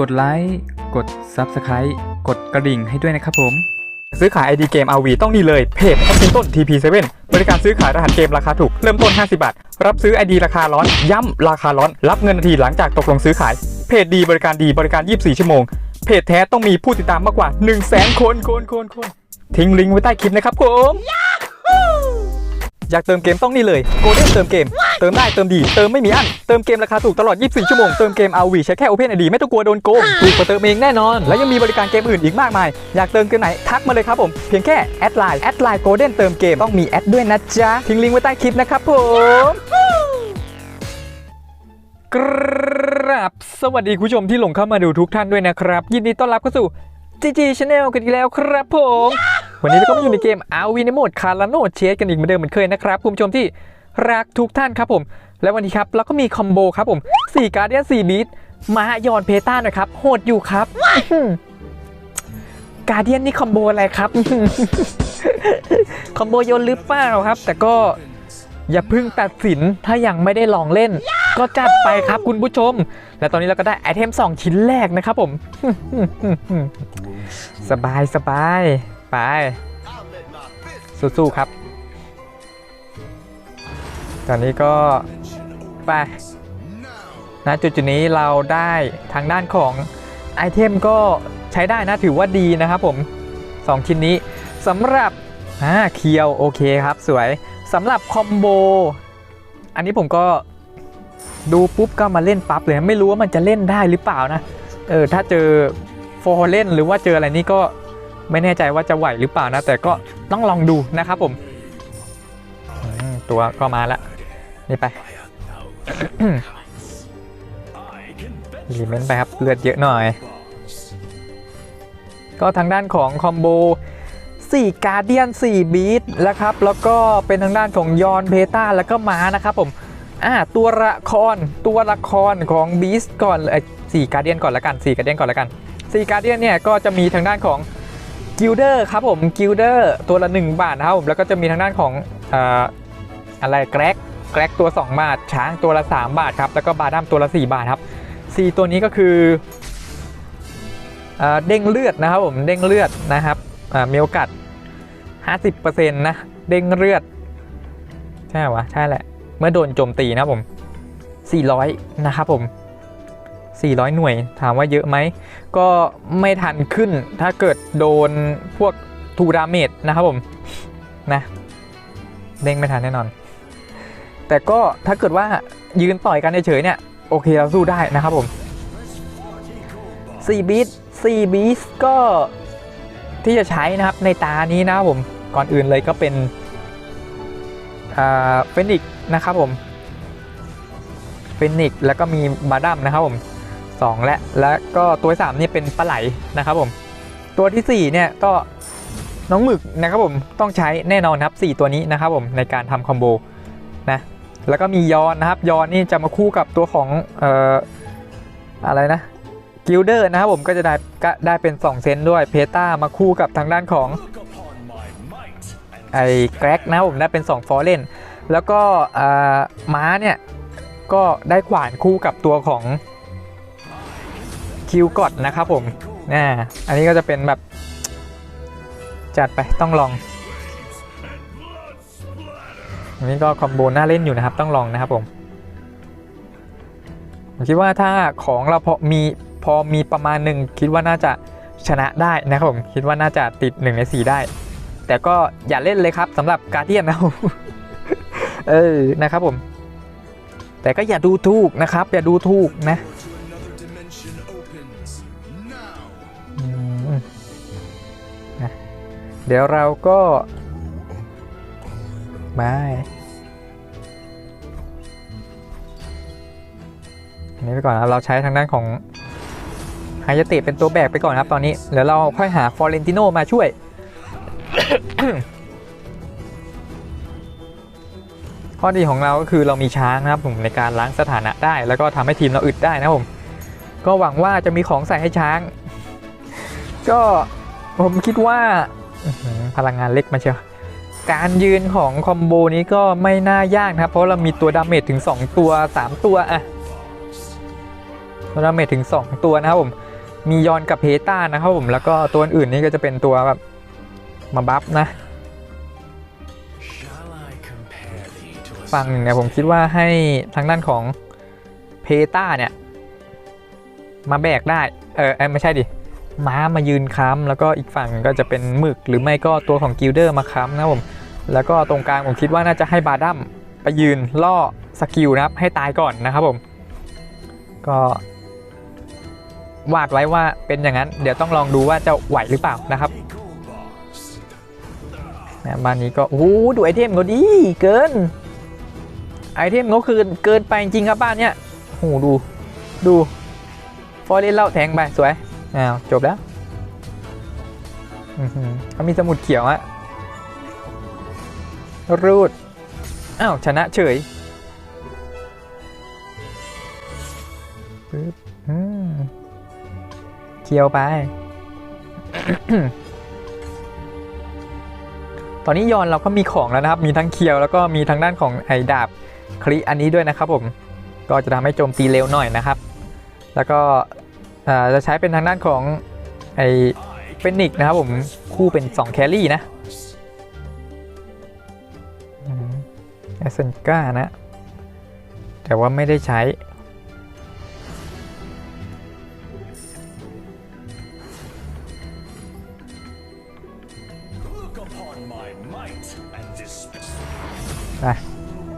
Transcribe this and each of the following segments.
กดไลค์กด Subscribe กดกระดิ่งให้ด้วยนะครับผม ซื้อขาย ID เกม RV ต้องนี่เลยเพจแอปเินต้น TP7 บริการซื้อขายรหัสเกมราคาถูก เริ่มต้น 50 บาท รับซื้อ ID ราคาร้อน ย้ำราคาร้อน รับเงินทันทีหลังจากตกลงซื้อขาย เพจดีบริการดีบริการ 24 ชั่วโมง เพจแท้ต้องมีผู้ติดตามมากกว่า 1 0 0 0 0แคนคนคนคนทิ้งลิงก์ไว้ใต้คลิปนะครับผม อยากเติมเกมต้องนี่เลยโกลเด้นเติมเกม เติมได้เติมดี เติมไม่มีอันเติมเกมราคาถูกตลอด 24 ชั่วโมง เติมเกม RV ใช้แค่ Open ID ไม่ต้องกลัวโดนโกงถูกกว่าเติมเองแน่นอน และยังมีบริการเกมอื่นอีกมากมาย อยากเติมเกมไหนทักมาเลยครับผม เพียงแค่แอดไลน์แอดไลน์โกลเด้นเติมเกมต้องมีแอดด้วยนะจ๊ะทิ้งลิงก์ไว้ใต้คลิปนะครับผมกราบสวัสดีคุณผู้ชมที่หลงเข้ามาดูทุกท่านด้วยนะครับ ยินดีต้อนรับเข้าสู่ GG Channel กันอีกแล้วครับผม วันนี้เราก็มาอยู่ในเกม RV ในโหมดคาร์ลาโนเชสกันอีกเหมือนเดิมเหมือนเคยนะครับคุณผู้ชมที่รักทุกท่านครับผม และวันนี้ครับเราก็มีคอมโบครับผม4การ์เดียน4บีทมายอนเพต้าหนะครับโหดอยู่ครับการ์เดียนนี่คอมโบอะไรครับคอมโบโยนหรือเปล่าครับ แต่ก็อย่าเพิ่งตัดสินถ้ายังไม่ได้ลองเล่น ก็จัดไปครับคุณผู้ชม และตอนนี้เราก็ได้ไอเทม 2 ชิ้นแรกนะครับผม สบายสบาย ไป สู้ๆครับ ตอนนี้ก็ไปณจุดจุดนี้เราได้ทางด้านของไอเทมก็ใช้ได้นะถือว่าดีนะครับผม 2 ชิ้นนี้สำหรับอ่าเคียวโอเคครับสวยสำหรับคอมโบอันนี้ผมก็ดูปุ๊บก็มาเล่นปั๊บเลย ไม่รู้ว่ามันจะเล่นได้หรือเปล่านะ เออถ้าเจอโฟร์เล่นหรือว่าเจออะไรนี่ก็ ไม่แน่ใจว่าจะไหวหรือเปล่านะ แต่ก็ต้องลองดูนะครับผมตัวก็มาแล้วนี่ไปรีเมนไปครับเลือดเยอะหน่อย ก็ทางด้านของคอมโบ4การเดียน4บีทแล้วครับ แล้วก็เป็นทางด้านของยอนเพต้าแล้วก็ม้านะครับผมอ่าตัวละครตัวละครของบีสก่อนเลยสี่การเดียนก่อนละกันสี่การเดียนก่อนละกันสี่การเดียนเนี่ยก็จะมีทางด้านของ กิลเดอร์ครับผมกิลเดอร์ตัวละ 1 บาทนะครับผมแล้วก็จะมีทางด้านของออะไรแกร็กแกร็กตัว 2 บาท ช้างตัวละ 3 บาทครับแล้วก็บาดัมตัวละ 4 บาทครับสี่ตัวนี้ก็คือเอ่อเด้งเลือดนะครับผมเด้งเลือดนะครับมีโอกาส 50%นะเด้งเลือด ใช่วะใช่แหละ เมื่อโดนโจมตีนะครับผม 400 นะครับผม 400 หน่วย ถามว่าเยอะไหม ก็ไม่ทันขึ้น ถ้าเกิดโดนพวกทูดาเมจนะครับผม นะเด้งไม่ทันแน่นอน แต่ก็ถ้าเกิดว่ายืนต่อยกันเฉยๆเนี่ย โอเคเราสู้ได้นะครับผม4บีท4บีทก็ที่จะใช้นะครับในตานี้นะครับผม ก่อนอื่นเลยก็เป็นเฟนิกนะครับผมเฟนิกแล้วก็มีบาดัมนะครับผม 2 และแล้วก็ตัวที่สามนี่เป็นปลาไหลนะครับผม ตัวที่สี่เนี่ยก็น้องหมึกนะครับผมต้องใช้แน่นอนครับ 4 ตัวนี้นะครับผมในการทำคอมโบนะแล้วก็มียอนนะครับยอนนี่จะมาคู่กับตัวของเอ่ออะไรนะกิลเดอร์นะครับผมก็จะได้ก็ได้เป็น 2 เซนด้วยเพต้ามาคู่กับทางด้านของไอ้แกร็กนะครับผมได้เป็น 2 ฟอร์เรนแล้วก็ม้าเนี่ยก็ได้ขวานคู่กับตัวของ คิวกอดนะครับผมน่าอันนี้ก็จะเป็นแบบ จัดไปต้องลอง อันนี้ก็คอมโบน่าเล่นอยู่นะครับ ต้องลองนะครับผมผมคิดว่าถ้าของเราพอมีพอมีประมาณหนึ่งคิดว่าน่าจะชนะได้นะครับผมคิดว่าน่าจะติด1ใน4ได้ แต่ก็อย่าเล่นเลยครับสำหรับการเดียนนะเออนะครับผม แต่ก็อย่าดูถูกนะครับ อย่าดูถูกนะ เดี๋ยวเราก็มาอันนี้ไปก่อนนะเราใช้ทางด้านของฮายาตะเป็นตัวแบกไปก่อนครับตอนนี้เดี๋ยวเราค่อยหาฟอร์เรนติโนมาช่วย ข้อดีของเราก็คือเรามีช้างนะครับผมในการล้างสถานะได้ แล้วก็ทำให้ทีมเราอึดได้นะครับผม ก็หวังว่าจะมีของใส่ให้ช้าง ก็ผมคิดว่า พลังงานเล็กมาเชียวการยืนของคอมโบนี้ก็ไม่น่ายากนะครับ เพราะเรามีตัวดาเมจถึง 2 ตัว 3 ตัวอะดาเมจถึง 2 ตัวนะครับผมมียอนกับเพต้านะครับผมแล้วก็ตัวอื่นนี่ก็จะเป็นตัวแบบมาบัฟนะฝั่งหนึ่งเนี่ยผมคิดว่าให้ทางด้านของเพต้าเนี่ย มาแบกได้ เออไม่ใช่ดิ ม้ามายืนค้ำแล้วก็อีกฝั่งก็จะเป็นหมึก หรือไม่ก็ตัวของกิลเดอร์มาค้ำนะผมแล้วก็ตรงกลางผมคิดว่าน่าจะให้บาดัมไปยืนล่อสกิลนะครับให้ตายก่อนนะครับผม ก็วาดไว้ว่าเป็นอย่างนั้น เดี๋ยวต้องลองดูว่าจะไหวหรือเปล่านะครับนะบ้านนี้ก็โอ้โหดูไอเทมเขาดีเกิน ไอเทมเขาคือเกินไปจริงครับบ้านเนี้ยโอ้โหดูดูฟอร์เรนเล่าแทงไปสวย อ้าวจบแล้วเขามีสมุดเขียวอะรูด อ้าว ชนะเฉยปึ๊บเขียวไป ตอนนี้ยอนเราก็มีของแล้วนะครับ มีทั้งเคียวแล้วก็มีทางด้านของไอดาบคลิอันนี้ด้วยนะครับผม ก็จะทำให้โจมตีเร็วหน่อยนะครับ แล้วก็ จะใช้เป็นทางด้านของไอเฟนิกนะครับผมคู่เป็น 2 แครี่นะเอสเซนก้านะ แต่ว่าไม่ได้ใช้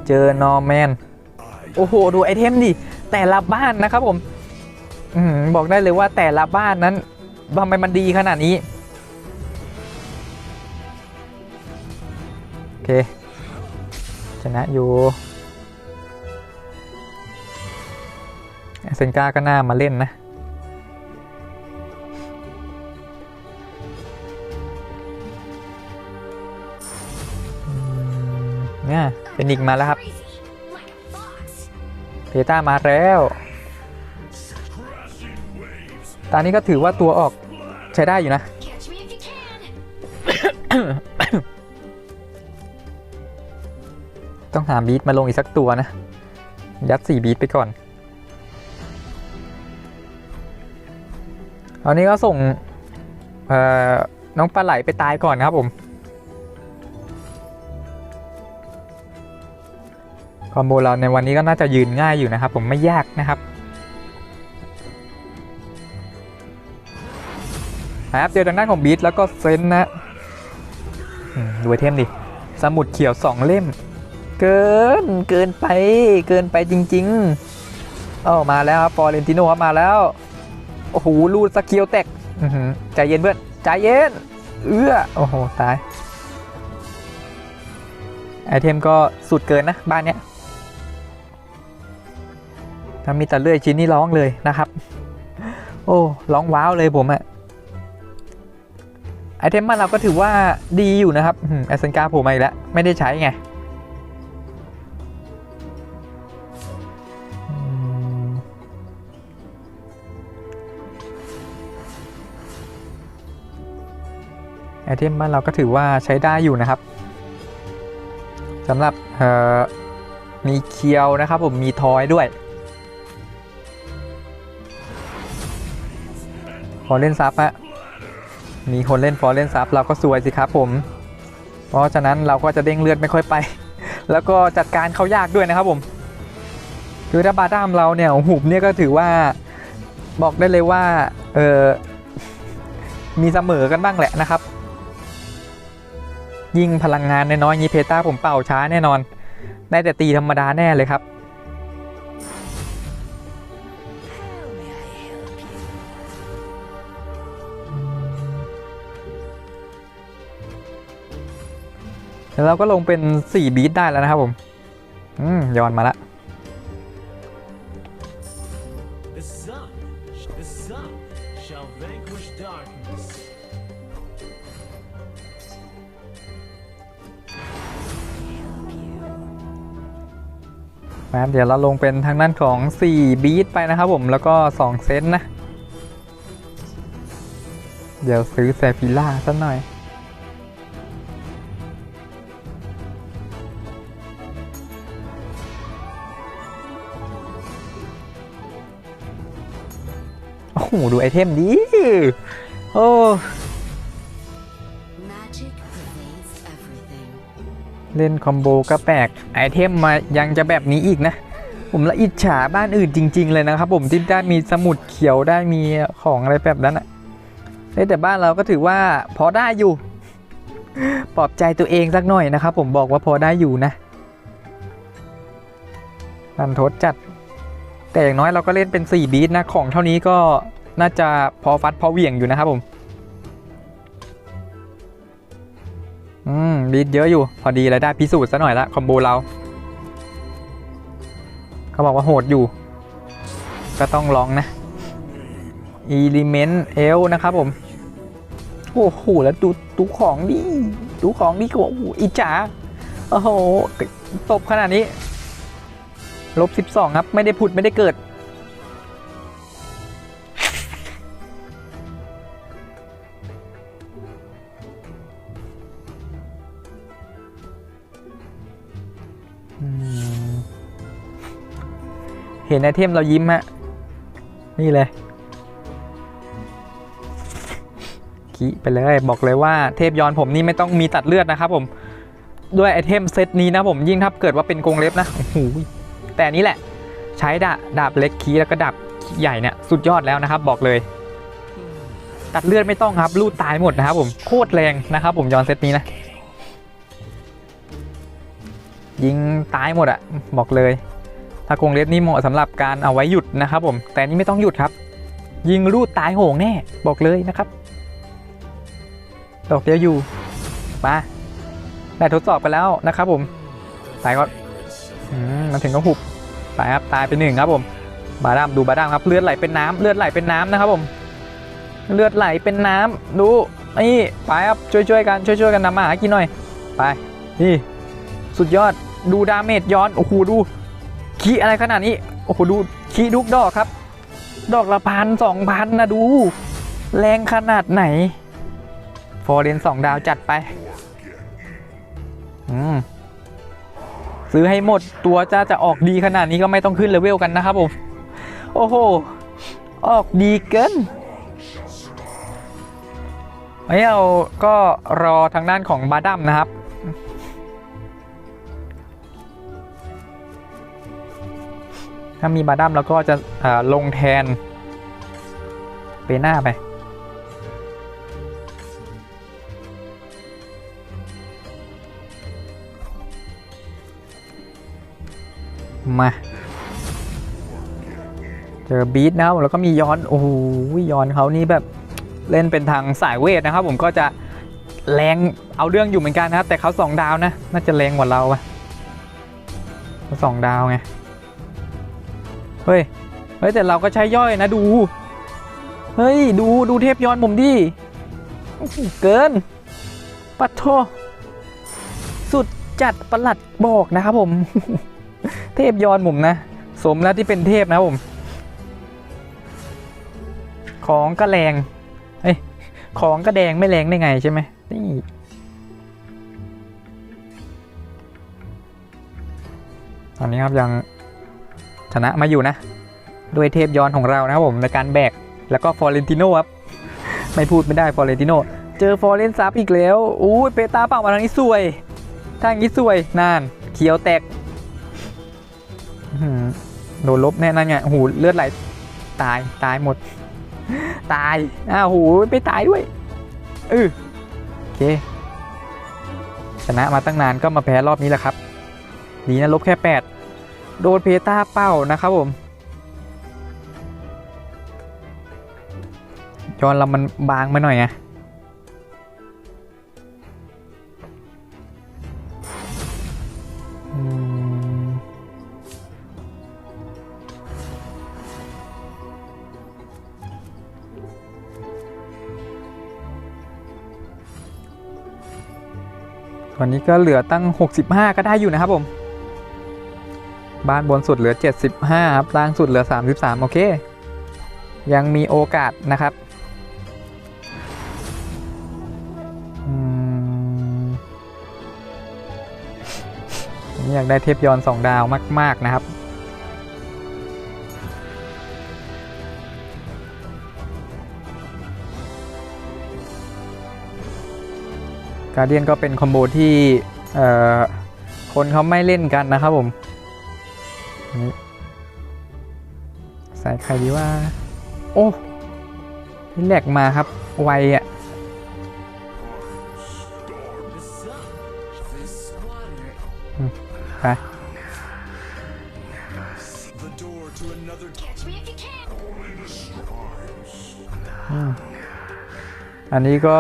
เจอนอร์แมน โอ้โห ดูไอเทมดิ แต่ละบ้านนะครับผม บอกได้เลยว่าแต่ละบ้านนั้นทำไมมันดีขนาดนี้ โอเค ชนะอยู่เซนกาก็น่ามาเล่นนะเนี่ยเป็นอีกมาแล้วครับ เพต้ามาแล้ว ตอนนี้ก็ถือว่าตัวออกใช้ได้อยู่นะ ต้องหาบีทมาลงอีกสักตัวนะ ยัด4บีทไปก่อนตอนนี้ก็ส่งเอ่อน้องปลาไหลไปตายก่อนนะครับผม คอมโบเราในวันนี้ก็น่าจะยืนง่ายอยู่นะครับ ผมไม่ยากนะครับ ครับเจอทางด้านของบีทแล้วก็เซนนะดูไอเทมดิ สมุดเขียว 2 เล่ม เกินเกินไปเกินไปจริง ๆ เอ้ามาแล้วครับฟอร์เรนติโนครับมาแล้ว โอ้โหลูดสกิลแตกใจเย็นเพื่อน ใจเย็น เอื้อ โอ้โห ตาย ไอเทมก็สุดเกินนะ บ้านเนี้ยถ้ามีแต่เลื่อยชิ้นนี่ร้องเลยนะครับ โอ้ร้องว้าวเลยผมอะ ไอเทมบ้านเราก็ถือว่าดีอยู่นะครับไอเซนกาผมมาอีกแล้ว ไม่ได้ใช้ไงไอเทมบ้านเราก็ถือว่าใช้ได้อยู่นะครับสำหรับมีเคียวนะครับผมมีทอยด้วยพอเล่นซับอะ มีคนเล่นฟอร์เล่นซับเราก็สวยสิครับผม เพราะฉะนั้นเราก็จะเด้งเลือดไม่ค่อยไป แล้วก็จัดการเขายากด้วยนะครับผม คือถ้าบาดามเราเนี่ยหุบเนี่ยก็ถือว่าบอกได้เลยว่าเออมีเสมอกันบ้างแหละนะครับ ยิ่งพลังงานน้อยๆนี้เพต้าผมเป่าช้าแน่นอน ได้แต่ตีธรรมดาแน่เลยครับ แล้วเราก็ลงเป็น 4 บีทได้แล้วนะครับผม อืมย้อนมาละ The sun, the sun shall vanquish darkness. นะครับเดี๋ยวเราลงเป็นทางด้านของ 4 บีทไปนะครับผมแล้วก็ 2 เซนนะ เดี๋ยวซื้อแซฟิล่าสักหน่อย โหดูไอเทมดีโอ้ Magic pervades everything. เล่นคอมโบก็แปลกไอเทมมายังจะแบบนี้อีกนะ ผมละอิจฉาบ้านอื่นจริง ๆ เลยนะครับ ผมที่ได้มีสมุดเขียวได้มีของอะไรแบบนั้นอะเฮ้ยแต่บ้านเราก็ถือว่าพอได้อยู่ปลอบใจตัวเองสักหน่อยนะครับ ผมบอกว่าพอได้อยู่นะรันทดจัด แต่อย่างน้อยเราก็เล่นเป็น 4 บีทนะ ของเท่านี้ก็ น่าจะพอฟัดพอเหวี่ยงอยู่นะครับผม อืมบีทเยอะอยู่ พอดีเลยได้พิสูจน์ซะหน่อยละคอมโบเรา เขาบอกว่าโหดอยู่ ก็ต้องลองนะ Element L นะครับผม โอ้โห แล้วดูดูของดิดูของดิโอ้โหอิจฉาโอ้โห ตบขนาดนี้ ลบ 12 ครับ ไม่ได้ผุด ไม่ได้เกิด เห็นไอเทมเรายิ้มฮะ นี่เลยขีไปเลย บอกเลยว่าเทพย้อนผมนี่ไม่ต้องมีตัดเลือดนะครับผม ด้วยไอเทมเซตนี้นะผมยิ่งถ้าเกิดว่าเป็นกรงเล็บนะโอ้โหแต่นี้แหละ ใช้ดาดาบเล็กคีแล้วก็ดาบใหญ่เนี่ยสุดยอดแล้วนะครับ บอกเลย ตัดเลือดไม่ต้องครับลูดตายหมดนะครับผมโคตรแรงนะครับ ผมย้อนเซตนี้นะยิงตายหมดอะบอกเลย ถ้ากรงเล็บนี่เหมาะสำหรับการเอาไว้หยุดนะครับผมแต่นี่ไม่ต้องหยุดครับ ยิงรูดตายโหงแน่บอกเลยนะครับดอกเดียวอยู่มาได้ทดสอบกันแล้วนะครับผมตายก็มมันถึงก็หุบไปครับตายไปหนึ่งครับผมบาดามดูบาดามครับเลือดไหลเป็นน้ำเลือดไหลเป็นน้ำนะครับผม เลือดไหลเป็นน้ำดูนี่ไปครับช่วยๆกันช่วยๆกันนำมาหากินหน่อย ไปนี่สุดยอดดูดาเมจย้อนโอ้โหดู ขี้อะไรขนาดนี้ โอ้โห ดูขี้ทุกดอกครับ ดอกละพันสองพันนะดู แรงขนาดไหน ฟอร์เรนสองดาวจัดไป อืม ซื้อให้หมดตัวจะจะออกดีขนาดนี้ก็ไม่ต้องขึ้นเลเวลกันนะครับผม โอ้โห ออกดีเกินไอ้เราก็รอทางด้านของบาดัมนะครับ ถ้ามีบาดัมแล้วก็จะลงแทนเปหน้าไป มา เจอบีทนะครับแล้วก็มีย้อน โอ้โหย้อนเขานี่แบบเล่นเป็นทางสายเวทนะครับ ผมก็จะแรงเอาเรื่องอยู่เหมือนกันนะครับแต่เขาสองดาวนะ น่าจะแรงกว่าเราอะสองดาวไง เฮ้ย เฮ้ย แต่เราก็ใช้ย่อยนะดู เฮ้ย ดูดูเทพย้อนผมดิ เกิน ปัดโทสุดจัดประหลัดบอกนะครับผม เทพย้อนผมนะ สมแล้วที่เป็นเทพนะผม ของก็แรงเอ้ย ของก็แดงไม่แรงได้ไงใช่ไหมนี่ตอนนี้ครับยัง ชนะมาอยู่นะ ด้วยเทพย้อนของเรานะครับผมในการแบก แล้วก็ฟอร์เรนติโนครับ ไม่พูดไม่ได้ฟอร์เรนติโน เจอฟอร์เรนซับอีกแล้วอู้ยเปตาเปล่ามาทางนี้สวย ทางนี้สวยนานเขียวแตกโดนลบแน่นั่นไงโอ้โหูเลือดไหลตายตายหมด ตายอ้าวโหไปตายด้วยเออโอเคชนะมาตั้งนานก็มาแพ้รอบนี้แหละครับ ดีนะลบแค่ 8 โดนเพตาเป้านะครับผมจอนเรามันบางไปหน่อยไงตอนนี้ก็เหลือตั้ง 65 ก็ได้อยู่นะครับผม บ้านบนสุดเหลือ 75 ครับ ล่างสุดเหลือ 33 โอเค ยังมีโอกาสนะครับอยากได้เทพยอนสองดาวมาก ๆ นะครับ การเดียนก็เป็นคอมโบที่คนเขาไม่เล่นกันนะครับผม สายใครดีว่า โอ้ที่แหลกมาครับ ไวอะ่ะไปอันนี้ก็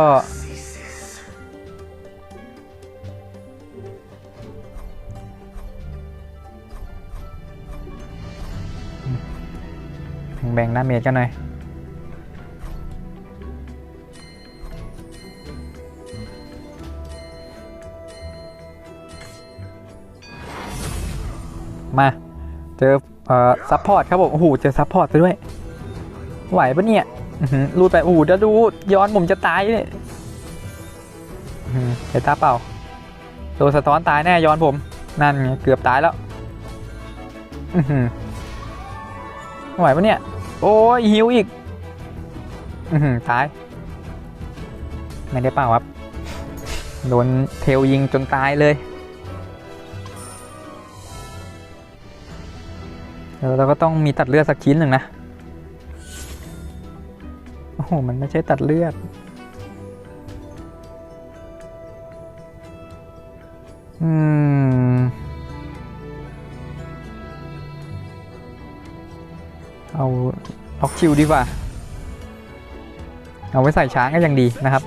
แบ่งหน้าเมจกันหน่อยมา เจอเอ่อซัพพอร์ตครับผมโอ้โหเจอซัพพอร์ตไปด้วย ไหวปะเนี่ยรูดไปโอ้โหเดี๋ยวดูย้อนผมจะตายเนี่ยเหือเฮตาเปล่าโดนสะท้อนตายแน่ย้อนผม นั่นไงเกือบตายแล้วไหวปะเนี่ย โอ้ยหิวอีก อือหือตาย ไม่ได้เปล่าครับ โดนเทลยิงจนตายเลยเดี๋ยวเราก็ต้องมีตัดเลือดสักชิ้นหนึ่งนะ โอ้โห มันไม่ใช่ตัดเลือด อืม เอาล็อกคิวดีกว่า เอาไว้ใส่ช้างก็ยังดีนะครับ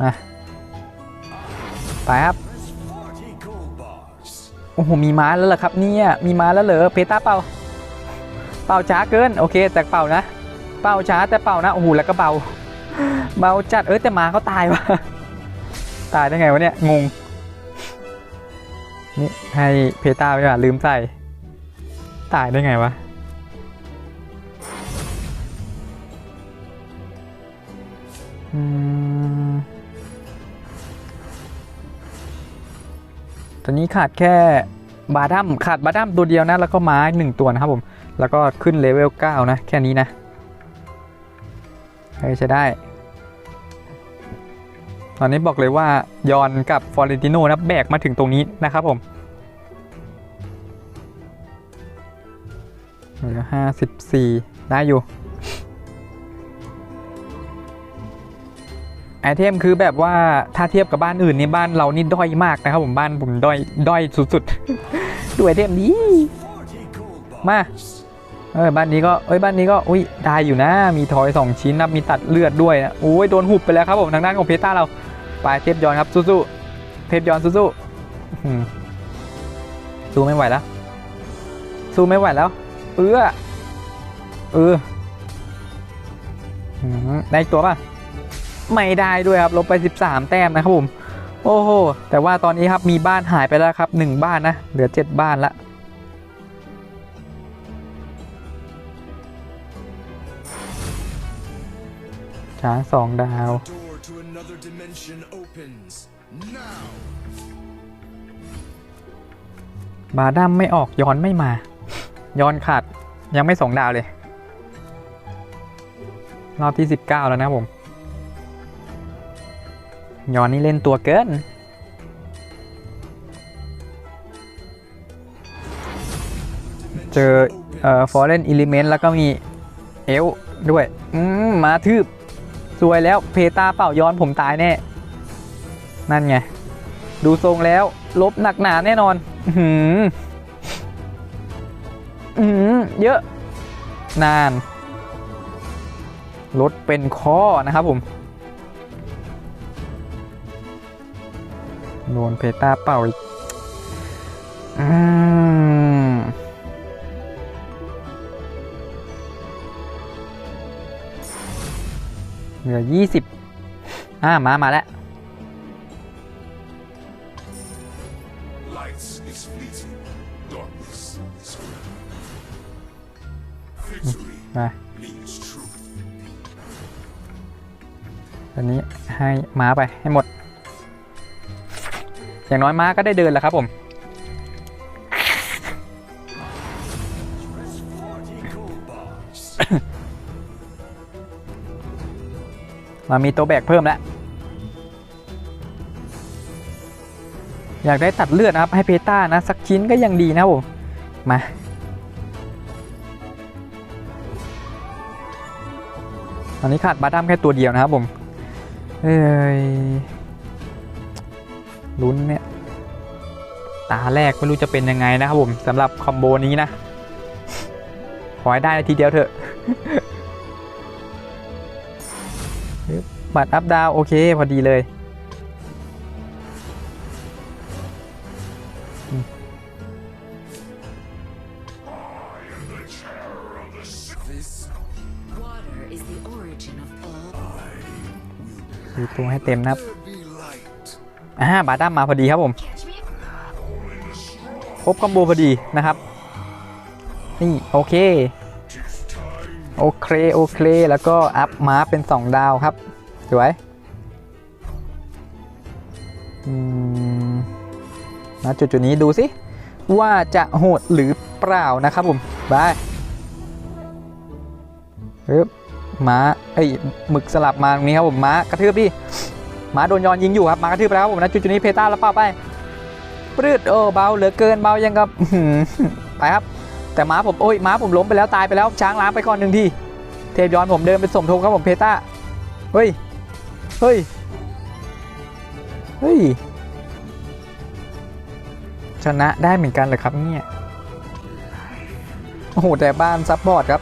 มา ไปครับ โอ้โห มีม้าแล้วเหรอครับเนี่ย มีม้าแล้วเหรอ เพตาเป่า เป่าช้าเกิน โอเค แต่เป่านะ เป่าช้าแต่เป่านะ โอ้โห แล้วก็เบา เบาจัด เออแต่ม้าเขาตายวะตายได้ไงวะเนี่ย งง นี่ให้เพตาไปก่อนลืมใส่ ตายได้ไงวะอืม ตอนนี้ขาดแค่บาดัมขาดบาดัมตัวเดียวนะ แล้วก็ไม้าอีกหนึ่งตัวนะครับผม แล้วก็ขึ้นเลเวล9นะ แค่นี้นะเฮ้ยใช้ได้ ตอนนี้บอกเลยว่ายอนกับฟอร์เรนติโนนะแบกมาถึงตรงนี้นะครับผมเหลือห้าสิบสี่ได้อยู่ ไอเทมคือแบบว่าถ้าเทียบกับบ้านอื่นนี่บ้านเรานี่ด้อยมากนะครับผมบ้านผมด้อยด้อยสุดๆดูไอเทมนี้ มาเออบ้านนี้ก็เอ้ยบ้านนี้ก็อุ้ยได้อยู่นะ มีทอยสองชิ้นนะมีตัดเลือดด้วยนะโอ้ยโดนหุบไปแล้วครับผมทางด้านของเพต้าเราไปเทพยอนครับสู้ๆเทพยอนสู้ๆสู้ไม่ไหวแล้วสู้ไม่ไหวแล้ว เออเออได้ตัวป่ะ ไม่ได้ด้วยครับลบไป 13 แต้มนะครับผม โอ้โห แต่ว่าตอนนี้ครับมีบ้านหายไปแล้วครับ 1 บ้านนะ เหลือ 7 บ้านละช้างสองดาว บาดัมไม่ออกย้อนไม่มา ย้อนขาดยังไม่สองดาวเลย รอบที่ 19 แล้วนะผม ย้อนนี่เล่นตัวเกิน เจอเอ่อ foreign element แล้วก็มีเอลด้วยอืมมาทืบสวยแล้วเพตาเป่าย้อนผมตายแน่ นั่นไง ดูทรงแล้ว ลบหนักหนาแน่นอน อื้อหืออือเยอะ นาน ลดเป็นข้อนะครับผม โดนเพตาเป่าอีกอืมเหลือยี่สิบอ่ามา มาแล้ว Lights is fleeting, darkness is forever. Victory มา means truth. ตอนนี้ให้ม้าไปให้หมด อย่างน้อยม้าก็ได้เดินแล้วครับผมมามีตัวแบกเพิ่มแล้ว อยากได้ตัดเลือดนะครับ ให้เพต้านะ สักชิ้นก็ยังดีนะผม มา ตอนนี้ขาดบาดัมแค่ตัวเดียวนะครับผม เอ้ย ลุ้นเนี่ย ตาแรกไม่รู้จะเป็นยังไงนะครับผมสำหรับคอมโบนี้นะ ขอให้ได้ทีเดียวเถอะปึ๊บบัตรอัพดาวโอเค พอดีเลย This Water is the origin of all. ดูตัวให้เต็มนะครับ there be light. อ่าบาดัมมาพอดีครับผมครบคอมโบพอดีนะครับ นี่โอเค โอเค โอเค แล้วก็อัพมาเป็น 2 ดาวครับสวยอืมมาจุดจุดๆนี้ดูสิ ว่าจะโหดหรือเปล่านะครับผมบายปึ๊บม้า เอ้ยหมึกสลับมาตรงนี้ครับผมม้ากระทืบดิ มาโดนยอนยิงอยู่ครับมากระทืบไปแล้วผมนะจุดจุดนี้เพต้าแล้วเปล่าไปปรืดโอ้เบาเหลือเกินเบายังกับไปครับ แต่ม้าผมโอ้ยม้าผมล้มไปแล้วตายไปแล้วช้างล้างไปก่อนหนึ่งทีเทพย้อนผมเดินไปสมทบครับผมเพต้าเฮ้ยเฮ้ยเฮ้ยชนะได้เหมือนกันเลยครับเนี่ยโอ้โหแต่บ้านซัพพอร์ตครับ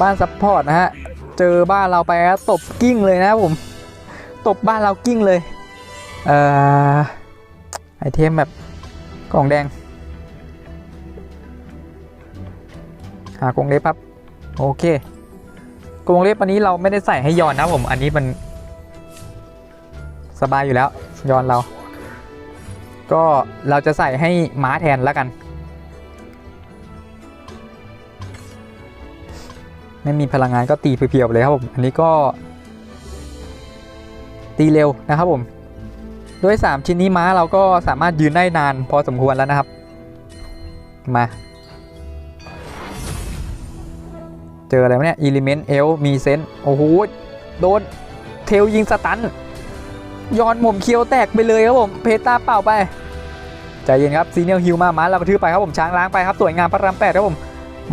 บ้านซัพพอร์ตนะฮะ เจอบ้านเราไปแล้วตบกิ้งเลยนะผม ตบบ้านเรากิ้งเลย เอ่อ ไอเทมแบบกล่องแดง หากรงเล็บครับ โอเคกรงเล็บอันนี้เราไม่ได้ใส่ให้ยอนนะผม อันนี้มัน สบายอยู่แล้วยอนเรา ก็เราจะใส่ให้ม้าแทนแล้วกัน ไม่มีพลังงานก็ตีเพียวๆเลยครับผม อันนี้ก็ ตีเร็วนะครับผมด้วย3ชิ้นนี้ม้าเราก็สามารถยืนได้นานพอสมควรแล้วนะครับ มาเจออะไรวะเนี่ย Element L มีเซนโอ้โหโดนเทลยิงสตันย้อนผมเคียวแตกไปเลยครับผมเพตาเป่าไปใจเย็นครับซีเนียลฮิวมาม้าเรากระทืบไปครับผมช้างล้างไปครับสวยงามพระรามแปดครับผม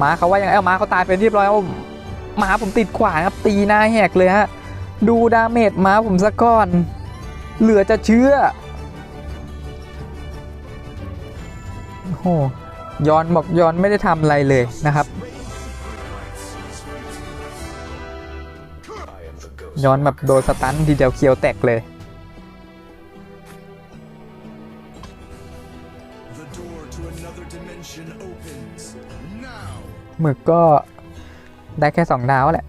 ม้าเขาว่ายังไงเอ้าม้าเขาตายเป็นที่เรียบร้อยครับผมม้าผมติดขวานครับตีหน้าแหกเลยฮะ ดูดาเมจม้าผมซะก่อน เหลือจะเชื่อโอ้โหย้อนบอกย้อนไม่ได้ทำอะไรเลยนะครับ ย้อนแบบโดนสตันทีเดียวเคียวแตกเลย หมึกก็ได้แค่สองดาวแหละ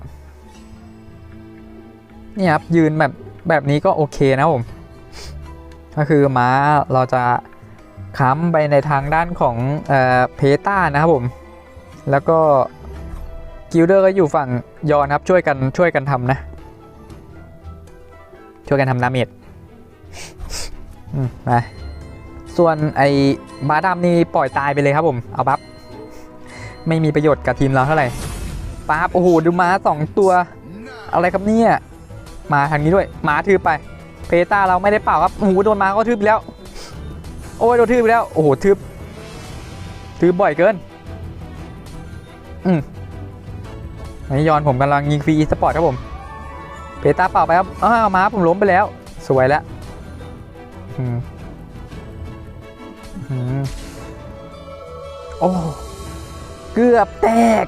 นี่ครับยืนแบบแบบนี้ก็โอเคนะผม ก็คือม้าเราจะค้ำไปในทางด้านของเออเพต้านะครับผม แล้วก็กิลเดอร์ก็อยู่ฝั่งยอนครับช่วยกันช่วยกันทำนะ ช่วยกันทำดาเมจอืมไปส่วนไอ้บาดามนี่ปล่อยตายไปเลยครับผมเอาบัฟไม่มีประโยชน์กับทีมเราเท่าไหร่ปั๊บโอ้โหดูม้าสองตัว อะไรครับเนี่ย มาทางนี้ด้วยหมาทืบไป เพต้าเราไม่ได้เปล่าครับโอ้โหโดนมาก็ทืบไปแล้ว โอ้ยโดนทืบไปแล้ว โอ้โหทืบทืบบ่อยเกิน อืมอันนี้ยอนผมกำลังยิงฟรีสปอร์ตครับผม เพต้าเปล่าไปครับอ้าวม้าผมล้มไปแล้ว สวยแล้วอืมอืมโอ้ เกือบแตก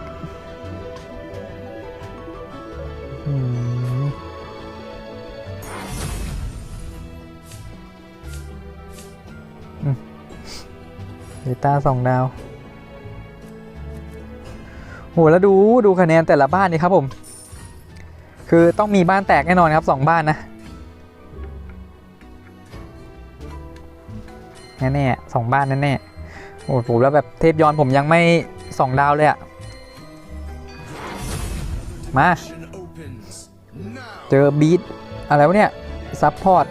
เบต้าสองดาวโหแล้วดูดูคะแนนแต่ละบ้านนี่ครับผม คือต้องมีบ้านแตกแน่นอนครับสองบ้านนะแน่ๆสองบ้านแน่ๆโอ้โหแล้วแบบเทพย้อนผมยังไม่สองดาวเลยอะมาเจอบีทอะไรวะเนี่ยซัพพอร์ต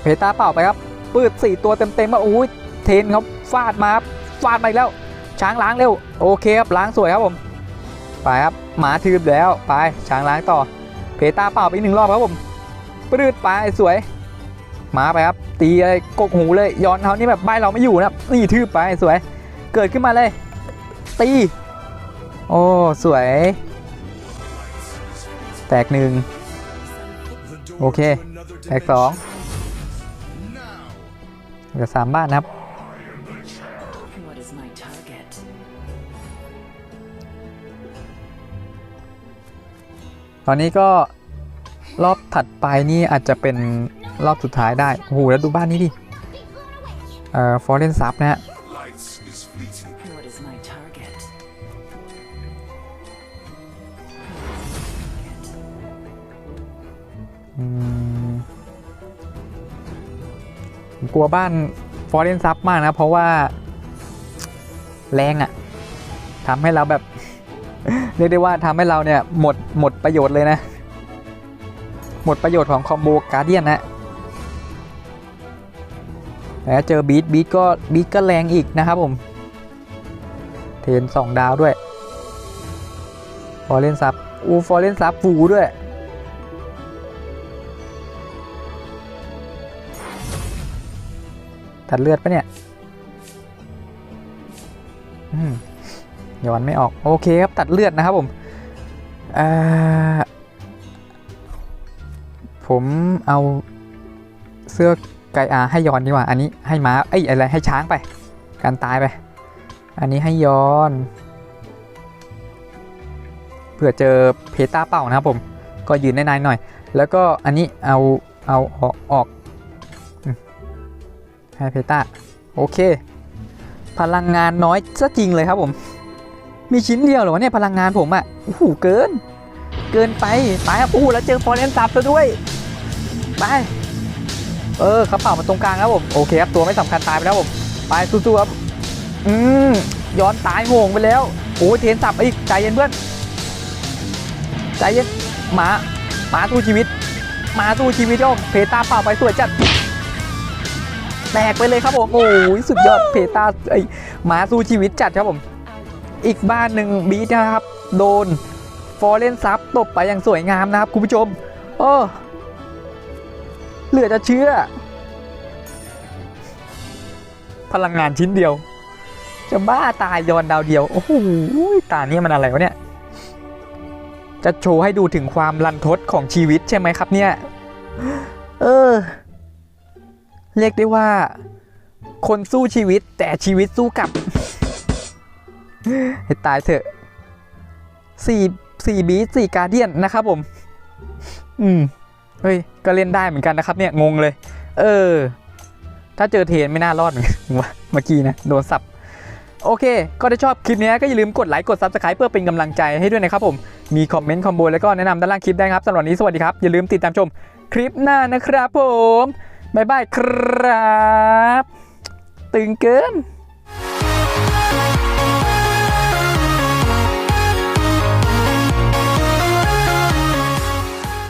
เพตาเปล่าไปครับปืดสี่ตัวเต็มๆมาโอ้ย เทนเขาฟาดมาครับฟาดมาอีกแล้ว ช้างล้างเร็ว โอเคครับล้างสวยครับผมไปครับหมาทืบแล้วไปช้างล้างต่อ เพตาเปล่าไปอีกหนึ่งรอบครับผมปืดไปสวยหมาไปครับ ตีอะไรกกหูเลยย้อนเขานี่แบบใบเราไม่อยู่นะครับนี่ทืบไปสวย เกิดขึ้นมาเลย ตี โอ้สวย แตกหนึ่ง The door Okay. to another แตกสองเหลือสามบ้านนะครับ อนนี้ก็รอบถัดไปนี่อาจจะเป็นรอบสุดท้ายได้ โอ้โห แล้วดูบ้านนี้ดิ เอ่อ ฟอร์เรนซับนะฮะ กลัวบ้านฟอร์เรนซับมากนะ เพราะว่า แรงอะ่ะทำให้เราแบบ เรียกได้ว่าทำให้เราเนี่ยหมดหมดประโยชน์เลยนะ หมดประโยชน์ของคอมโบการเดียนนะแล้วเจอบีทบีทก็บีทก็แรงอีกนะครับผม เทนสองดาวด้วยฟอร์เรนซับอูฟอร์เรนซับฟูด้วยตัดเลือดปะเนี่ย อืม ย้อนไม่ออก โอเคครับ ตัดเลือดนะครับผมผมเอาเสื้อไกอาให้ย้อนดีกว่า อันนี้ให้ม้าเอ้ยอะไรให้ช้างไป การตายไป อันนี้ให้ย้อนเผื่อเจอเพตาเป่านะครับผม ก็ยืนได้นานหน่อย แล้วก็อันนี้เอาเอาออกออกให้เพต้าโอเค พลังงานน้อยซะจริงเลยครับผม มีชิ้นเดียวเหรอวะเนี่ยพลังงานผมอะ่ะโอ้โหเกิน เกินไปไปครับโอ้โหแล้วเจอฟอร์เรนซับซะด้วยไปเออเขาเป่ามาตรงกลางครับผมโอเคครับตัวไม่สำคัญตายไปแล้วผมไปสู้ๆครับอืมย้อนตายโหงไปแล้วโอ้ยเทนสับอีกใจเย็นเพื่อนใจเย็นหมาหมาสู้ชีวิตหมาสู้ชีวิตโยมเพตาเป่าไปสวยจัดแตกไปเลยครับผมโอ้ยสุดยอดเพตาไอหมาสู้ชีวิตจัดครับผม อีกบ้านหนึ่งบีทนะครับ โดนฟอร์เรนซับตบไปอย่างสวยงามนะครับคุณผู้ชมโอ้เหลือจะเชื่อ พลังงานชิ้นเดียว จะบ้าตายยอนดาวเดียว โอ้โหตาเนี่ยมันอะไรวะเนี่ย จะโชว์ให้ดูถึงความรันทดของชีวิตใช่ไหมครับเนี่ย เออ เรียกได้ว่า คนสู้ชีวิตแต่ชีวิตสู้กลับ ให้ตายเถอะสี่สี่บีสี่การเดียนนะครับผม อืม เฮ้ย ก็เล่นได้เหมือนกันนะครับ เนี่ย งงเลย เออ ถ้าเจอเทนไม่น่ารอดเหมือนกันเมื่อกี้นะ โดนสับ โอเค ก็ถ้าชอบคลิปนี้ก็อย่าลืมกดไลค์ กด Subscribe เพื่อเป็นกำลังใจให้ด้วยนะครับผม มีคอมเมนต์ คอมโบ แล้วก็แนะนำด้านล่างคลิปได้ครับสำหรับนนี้สวัสดีครับ อย่าลืมติดตามชมคลิปหน้านะครับผม บ๊ายบายครับ ตึงเกิน